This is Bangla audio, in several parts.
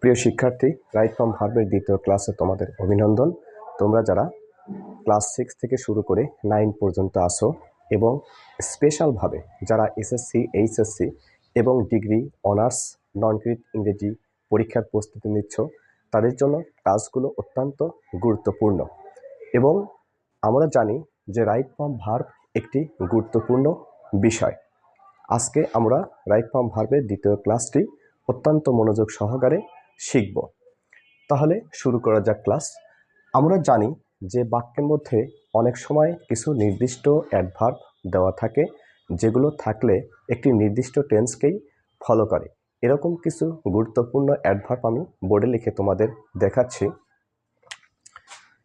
প্রিয় শিক্ষার্থী রাইট ফ্রম হার্বের দ্বিতীয় ক্লাসে তোমাদের অভিনন্দন। তোমরা যারা ক্লাস সিক্স থেকে শুরু করে নাইন পর্যন্ত আসো এবং স্পেশালভাবে যারা এসএসসি এইচএসসি এবং ডিগ্রি অনার্স নন ক্রিট ইংরেজি পরীক্ষার প্রস্তুতি নিচ্ছ, তাদের জন্য ক্লাসগুলো অত্যন্ত গুরুত্বপূর্ণ। এবং আমরা জানি যে রাইট ফ্রম ভার্ব একটি গুরুত্বপূর্ণ বিষয়। আজকে আমরা রাইট ফ্রম ভার্বের দ্বিতীয় ক্লাসটি অত্যন্ত মনোযোগ সহকারে শিখব। তাহলে শুরু করা যাক ক্লাস। আমরা জানি যে বাক্যের মধ্যে অনেক সময় কিছু নির্দিষ্ট অ্যাডভার্ব দেওয়া থাকে, যেগুলো থাকলে একটি নির্দিষ্ট টেন্সকেই ফলো করে। এরকম কিছু গুরুত্বপূর্ণ অ্যাডভার্ব আমি বোর্ডে লিখে তোমাদের দেখাচ্ছি।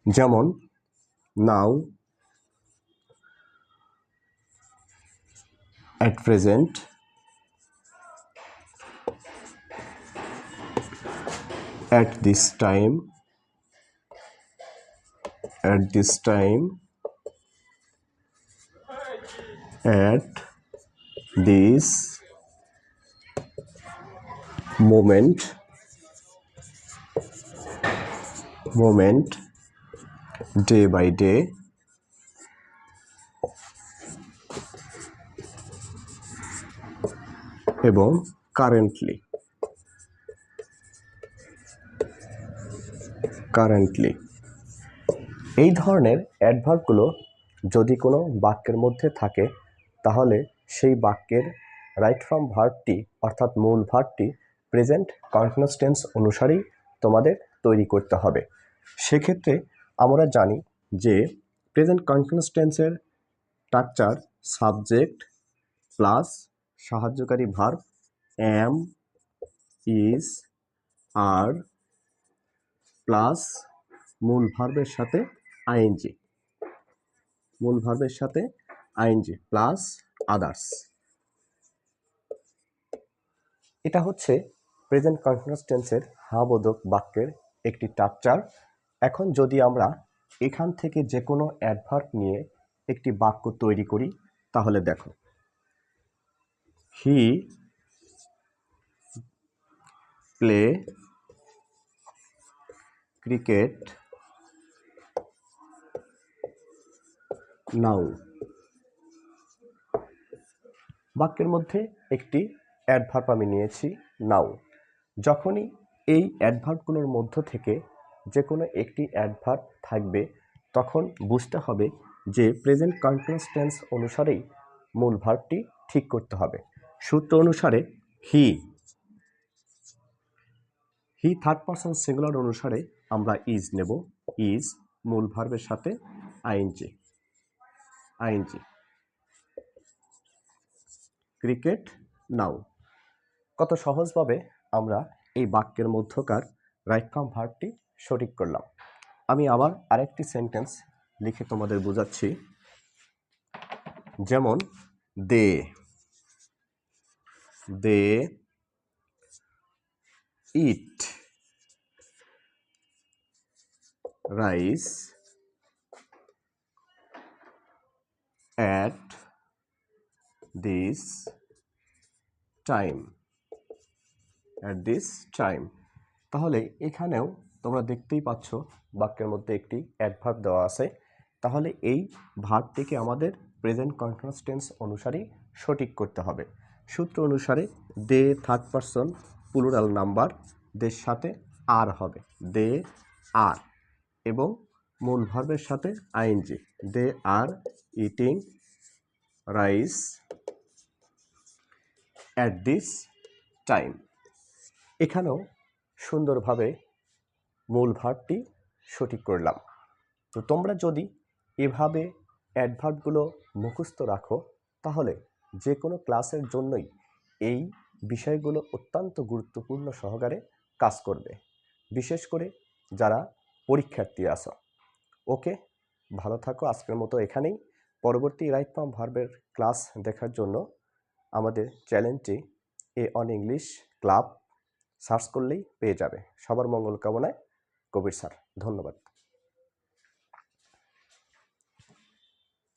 যেমন now at present at this time at this time at this moment moment day by day এবং কারেন্টলি কারেন্টলি এই ধরনের অ্যাডভার্বগুলো যদি কোনো বাক্যের মধ্যে থাকে, তাহলে সেই বাক্যের রাইট ফ্রম ভার্বটি অর্থাৎ মূল ভার্বটি প্রেজেন্ট কন্টিনিউয়াস টেন্স অনুসারেই তোমাদের তৈরি করতে হবে। সেক্ষেত্রে আমরা জানি যে প্রেজেন্ট কন্টিনিউয়াস টেন্সের স্ট্রাকচার সাবজেক্ট প্লাস সাহায্যকারী verb am is are plus মূল ভার্বের সাথে আইএনজি। মূল ভার্বের সাথে আইএনজি প্লাস আদার্স। এটা হচ্ছে প্রেজেন্ট কন্টিনিউয়াস হাবোধক বাক্যের একটি স্ট্রাকচার এখন যদি আমরা এখান থেকে যে কোনো অ্যাডভার্ব নিয়ে একটি বাক্য তৈরি করি, তাহলে দেখো হি প্লে ক্রিকেট নাও। বাক্যের মধ্যে একটি অ্যাডভার্ব আমি নিয়েছি, নাও। যখনই এই অ্যাডভার্বগুলোর মধ্য থেকে যে কোনো একটি অ্যাডভার্ব থাকবে, তখন বুঝতে হবে যে প্রেজেন্ট কন্টিনিউয়াস টেন্স অনুসারেই মূল ভার্বটি ঠিক করতে হবে। সূত্র অনুসারে he he third person singular অনুসারে আমরা ইজ নেব। ইজ মূল ভার্বের সাথে আইএনজি আইএনজি ক্রিকেট নাও কত সহজভাবে আমরা এই বাক্যের মধ্যকার রাইট ফ্রম ভার্বটি সঠিক করলাম। আমি আবার আরেকটি সেন্টেন্স লিখে তোমাদের বোঝাচ্ছি। যেমন, they. They. Eat rice at this time, at this time. তাহলে এখানেও তোমরা দেখতেই পাচ্ছ, বাক্যের মধ্যে একটি অ্যাডভার্ব দেওয়া আছে। তাহলে এই ভার্বটিকে আমাদের প্রেজেন্ট কন্টিনিউয়াস অনুসারে সঠিক করতে হবে। সূত্র অনুসারে they third person plural number দের সাথে আর হবে। দে আর এবং মূল ভার্বের সাথে ING. They are eating rice at this time. এখানেও সুন্দরভাবে মূল ভার্বটি সঠিক করলাম। তো তোমরা যদি এভাবে অ্যাডভার্বগুলো মুখস্থ রাখো, তাহলে যে কোনো ক্লাসের জন্যই এই বিষয়গুলো অত্যন্ত গুরুত্বপূর্ণ সহকারে কাজ করবে। বিশেষ করে যারা পরীক্ষার্থী আসো ওকে, ভালো থাকো, আজকের মতো এখানেই। পরবর্তী রাইট ফর্ম ভার্বের ক্লাস দেখার জন্য আমাদের চ্যানেলটি A on English club search করলেই পেয়ে যাবে। সবার মঙ্গল কামনায়, কবির স্যার, ধন্যবাদ।